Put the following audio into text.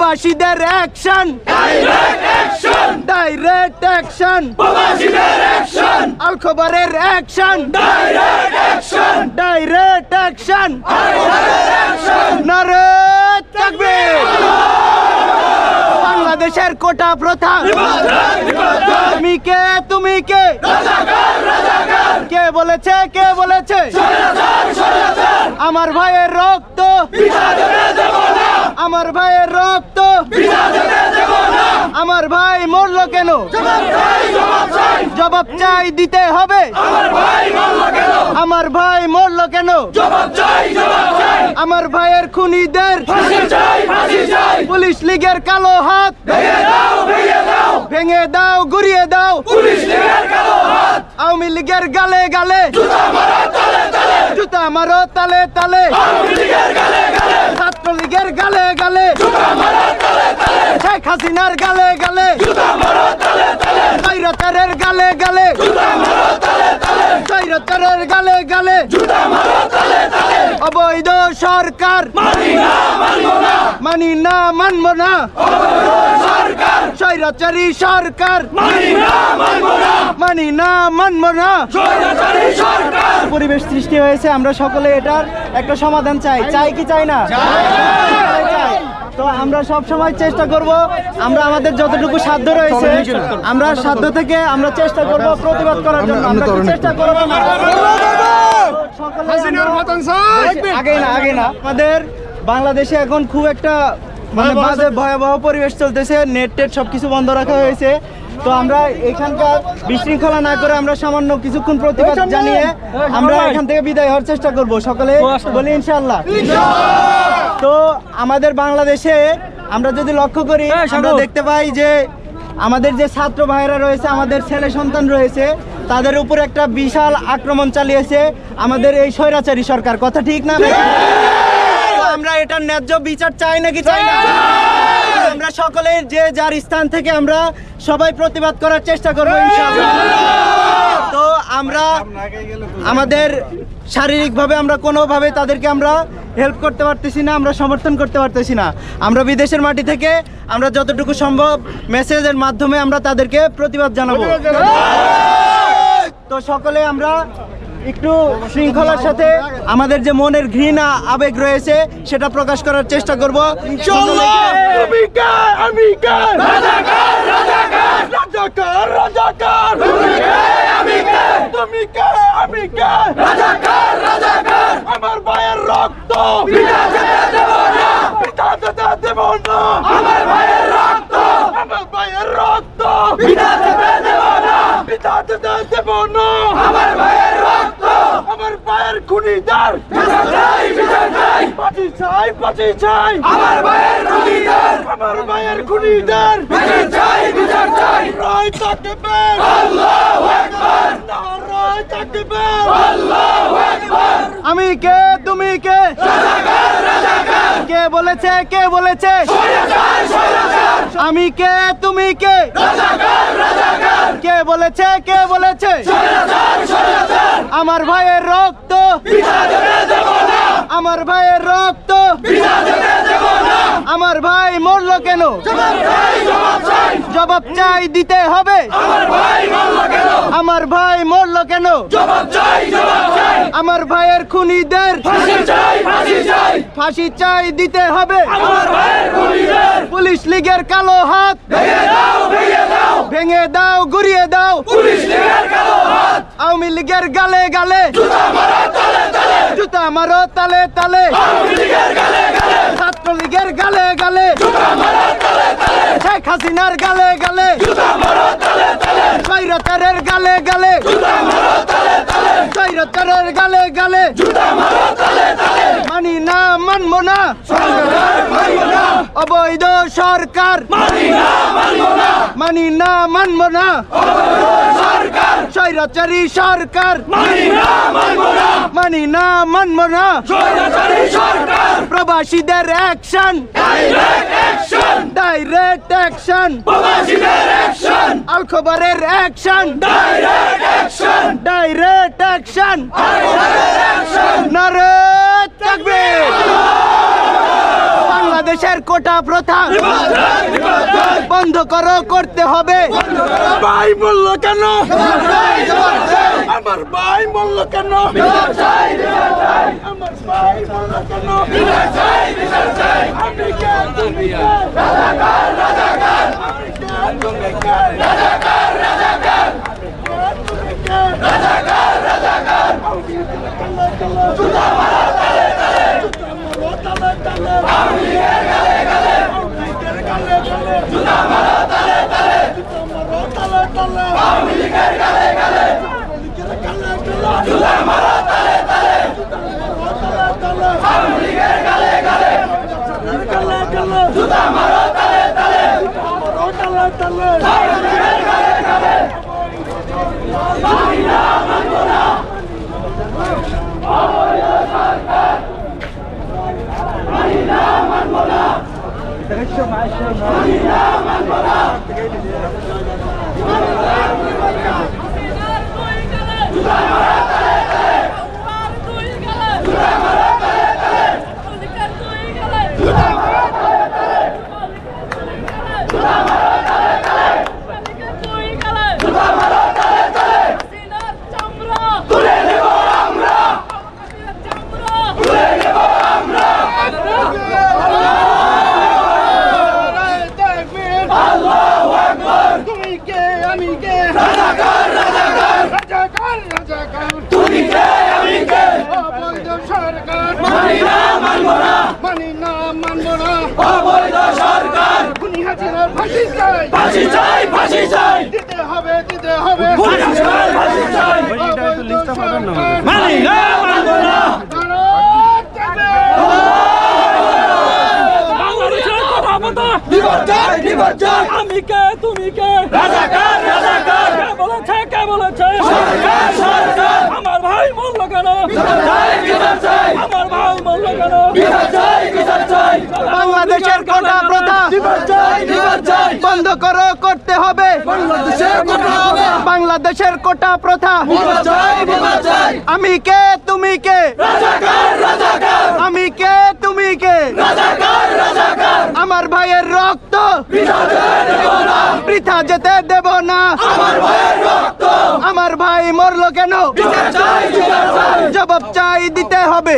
প্রবাসীদের action direct action প্রবাসীদের action আল খবরের অ্যাকশন ডাইরেক্ট অ্যাকশন নারে তাকবীর বাংলাদেশের কোটা প্রথা! তুমি কে? তুমি কে? কে বলেছে? কে বলেছে? আমার ভাইয়ের রক্ত! আমার ভাইয়ের রক্ত। আমার ভাই মরলো কেন? জবাব চাই দিতে হবে। আমার ভাই মরলো কেন? আমার ভাইয়ের খুনিদের। পুলিশ লীগের কালো হাত। ভেঙে দাও ঘুরিয়ে দাও। আওয়ামী লীগের গালে গালে। জুতা মারো, তালে তালে ছাত্র লীগের গালে গালে শেখ হাসিনার গালে গালে। কৈরতারের গালে গালে। কৈরতারের গালে গালে। অবৈধ সরকার। মানি না মানব না। স্বৈরাচারী সরকার। মানি না মানব না। পরিবেশ সৃষ্টি হয়েছে আমরা সকলে এটার একটা সমাধান চাই। চাই কি চাই না? চাই। তো আমরা সব সময় চেষ্টা করব আমরা আমাদের যতটুকু সাধ্য রয়েছে আমরা সাধ্য থেকে আমরা চেষ্টা করব প্রতিবাদ করার জন্য। আমরা কি চেষ্টা করব না? আগে না আগে না। আমাদের বাংলাদেশে এখন খুব একটা মানে বাজে ভয়াবহ পরিবেশ চলতেছে। নেট টেট সবকিছু বন্ধ রাখা হয়েছে। তো আমরা এখানকার বিশৃঙ্খলা না করে আমরা সামান্য কিছুক্ষণ প্রতিবাদ জানিয়ে আমরা এখান থেকে বিদায় হওয়ার চেষ্টা করব। সকলে বলি ইনশাআল্লাহ! তো আমাদের বাংলাদেশে আমরা যদি লক্ষ্য করি আমরা দেখতে পাই যে আমাদের যে ছাত্র ভাইয়েরা রয়েছে আমাদের ছেলে সন্তান রয়েছে তাদের উপর একটা বিশাল আক্রমণ চালিয়েছে আমাদের এই স্বৈরাচারী সরকার। কথা ঠিক না আমরা এটার ন্যায্য বিচার চাই নাকি চাই না? আমরা সকলে যে যার স্থান থেকে আমরা সবাই প্রতিবাদ করার চেষ্টা করব তো আমরা আমাদের শারীরিকভাবে আমরা কোনোভাবে তাদেরকে আমরা হেল্প করতে পারতেছি না আমরা সমর্থন করতে পারতেছি না। আমরা বিদেশের মাটি থেকে আমরা যতটুকু সম্ভব মেসেজের মাধ্যমে আমরা তাদেরকে প্রতিবাদ জানাব। তো সকলে আমরা একটু শৃঙ্খলার সাথে আমাদের যে মনের ঘৃণা আবেগ রয়েছে সেটা প্রকাশ করার চেষ্টা করব। আমি কে আমি কে রাজাকার। রাজাকার রাজাকার রাজাকার তুমি কে আমি কে তুমি কে আমি কে রাজাকার রাজাকার আমার ভাইয়ের রক্ত পিতা যেতে দেব না পিতা যেতে দেব না আমার ভাইয়ের রক্ত! আমার ভাইয়ের রক্ত পিতা যেতে দেব না পিতা যেতে দেব না আমার ভাইয়ের রক্ত আমার ভাইয়ের খুনিদার বিচার চাই বিচার চাই পাটি চাই পাটি চাই আমার ভাইয়ের খুনিদার আমার ভাইয়ের খুনিদার বিচার চাই বিচার চাই রায় তাকবে আল্লাহু আকবার নারায় তাকবে আল্লাহু আমি কে? তুমি কে? কে বলেছে? কে বলেছে? আমি কে? তুমি কে? কে বলেছে? কে বলেছে? আমার ভাইয়ের রক্ত। আমার ভাইয়ের রক্ত আমার ভাই মরলো কেন জবাব চাই দিতে হবে। আমার ভাই মরলো কেন? আমার ভাইয়ের খুনিদের ফাঁসি চাই দিতে হবে। পুলিশ লীগের কালো হাত ভেঙে দাও ঘুরিয়ে দাও। আওয়ামী লীগের গালে গালে। জুতা মারো তালে তালে। ছাত্র লীগের গালে গালে। শেখ হাসিনার গালে গালে। কৈরতারের গালে গালে। কৈরতারের গালে গালে মানি না মানব না। অবৈধ সরকার। মানি না মানব না। স্বৈরাচারী সরকার। মানি না মানব না প্রবাসীদের অ্যাকশন ডাইরেক্ট অ্যাকশন আল খবরের অ্যাকশন ডাইরেক্ট অ্যাকশন নারে তাকবীর বাংলাদেশ বাংলাদেশের কোটা প্রথা। বন্ধ করো করতে হবে। ভাই বলল কেন? আমার ভাই বলল কেন? আমার ভাই বলল কেন? আমি কে তুমি রাজাকার আমি কে গালে গালে আমি কে গালে গালে জুতা মারা তালে তালে জুতা মারা তালে তালে আমি কে গালে গালে জুতা মারা তালে তালে জুতা মারা তালে তালে আমি কে গালে গালে গালে গালে জুতা মারা তালে তালে জুতা মারা তালে তালে আমি কে গালে গালে মানি না মানব না তুলে নেব আমরা তুলে নেব আমরা আল্লাহু আকবার তুমি কে আমি কে রাজাকার রাজাকার রাজাকার রাজাকার তুমি কে আমি কে অবৈধ সরকার মানি না মানবো না মানি না মানবো না অবৈধ সরকার খুনি হাসিনার ফাঁসি চাই ফাঁসি চাই ফাঁসি চাই দিতে হবে দিতে হবে ফাঁসি চাই ফাঁসি চাই অবৈধ সরকার মানি না মানবো না ভারত যাবে বাংলাদেশের কথা মতো বিপর্যয় বিপর্যয় আমি কে? তুমি কে? রাজাকার রাজাকার। কে বলেছে কে বলেছে? সরকার সরকার। আমার ভাই মরলো কেন? বিপর্যয় বিপর্যয়। আমার ভাই মরলো কেন? বিপর্যয় বিপর্যয়। বাংলাদেশের কোটা প্রথা? বিপর্যয় বিপর্যয়। বন্ধ করো করতে হবে। বাংলাদেশের কথা হবে বাংলাদেশের কোটা প্রথা? বিপর্যয় বিপর্যয় আমি কে তুমি কে রাজাকার রাজাকার আমার ভাইয়ের রক্ত বিপর্যয় দেব না বৃথা যেতে দেব না। আমার ভয়ের রক্ত। আমার ভাই মরলো কেন? জবাব চাই দিতে হবে।